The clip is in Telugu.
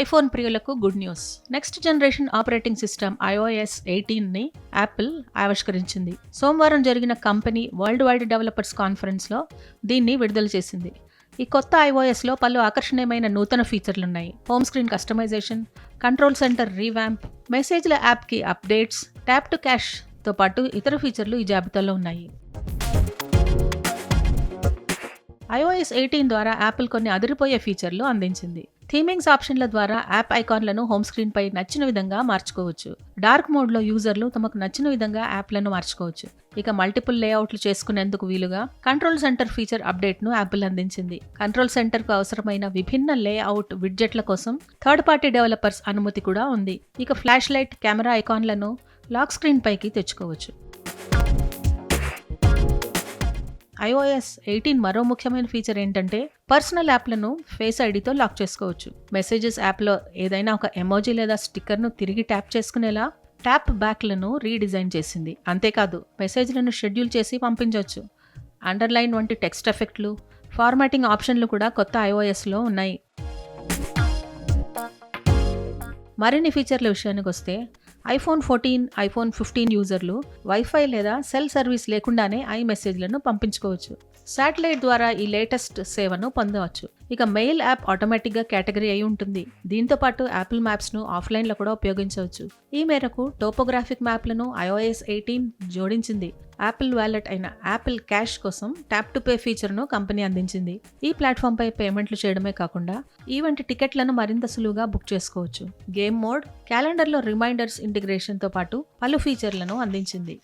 ఐఫోన్ ప్రియులకు good news. Next generation operating system iOS ఎయిటీన్ని Apple ఆవిష్కరించింది. సోమవారం జరిగిన కంపెనీ వరల్డ్ వైడ్ డెవలపర్స్ కాన్ఫరెన్స్లో దీన్ని విడుదల చేసింది. ఈ కొత్త ఐఓఎస్లో పలు ఆకర్షణీయమైన నూతన ఫీచర్లు ఉన్నాయి home screen customisation control centre revamp మెసేజ్ల యాప్కి అప్డేట్స్ ట్యాప్ టు క్యాష్తో పాటు ఇతర ఫీచర్లు ఈ జాబితాలో ఉన్నాయి. ఐఓఎస్ ఎయిటీన్ ద్వారా యాపిల్ కొన్ని అదిరిపోయే ఫీచర్లు అందించింది. థీమింగ్స్ ఆప్షన్ల ద్వారా యాప్ ఐకాన్లను హోమ్ స్క్రీన్ పై నచ్చిన విధంగా మార్చుకోవచ్చు. డార్క్ మోడ్లో యూజర్లు తమకు నచ్చిన విధంగా యాప్లను మార్చుకోవచ్చు. ఇక మల్టిపుల్ లేఅవుట్లు చేసుకునేందుకు వీలుగా కంట్రోల్ సెంటర్ ఫీచర్ అప్డేట్ను యాపిల్ అందించింది. కంట్రోల్ సెంటర్కు అవసరమైన విభిన్న లేఅవుట్ విడ్జెట్ల కోసం థర్డ్ పార్టీ డెవలపర్స్ అనుమతి కూడా ఉంది. ఇక ఫ్లాష్ లైట్ కెమెరా ఐకాన్లను లాక్ స్క్రీన్ పైకి తెచ్చుకోవచ్చు. ఐఓఎస్ ఎయిటీన్ మరో ముఖ్యమైన ఫీచర్ ఏంటంటే పర్సనల్ యాప్లను ఫేస్ ఐడితో లాక్ చేసుకోవచ్చు. మెసేజెస్ యాప్లో ఏదైనా ఒక ఎమోజీ లేదా స్టిక్కర్ను తిరిగి ట్యాప్ చేసుకునేలా ట్యాప్ బ్యాక్లను రీడిజైన్ చేసింది. అంతేకాదు మెసేజ్లను షెడ్యూల్ చేసి పంపించవచ్చు అండర్లైన్ వంటి టెక్స్ట్ ఎఫెక్ట్లు ఫార్మాటింగ్ ఆప్షన్లు కూడా కొత్త ఐఓఎస్లో ఉన్నాయి. మరిన్ని ఫీచర్ల విషయానికి వస్తే ఐఫోన్ ఫోర్టీన్ ఐఫోన్ ఫిఫ్టీన్ యూజర్లు వైఫై లేదా సెల్ సర్వీస్ లేకుండానే ఐ మెసేజ్లను పంపించుకోవచ్చు. శాటిలైట్ ద్వారా ఈ లేటెస్ట్ సేవను పొందవచ్చు. ఇక మెయిల్ యాప్ ఆటోమేటిక్గా కేటగిరీ అయి ఉంటుంది. దీంతో పాటు యాపిల్ మ్యాప్స్ను ఆఫ్లైన్లో కూడా ఉపయోగించవచ్చు. ఈ మేరకు టోపోగ్రాఫిక్ మ్యాప్లను ఐఓఎస్ ఎయిటీన్ జోడించింది. యాపిల్ వ్యాలెట్ అయిన యాపిల్ క్యాష్ కోసం ట్యాప్ టు పే ఫీచర్ను కంపెనీ అందించింది. ఈ ప్లాట్ఫామ్పై పేమెంట్లు చేయడమే కాకుండా ఈవెంట్ టికెట్లను మరింత సులువుగా బుక్ చేసుకోవచ్చు. గేమ్ మోడ్ క్యాలెండర్లో రిమైండర్స్ ఇంటిగ్రేషన్తో పాటు పలు ఫీచర్లను అందించింది.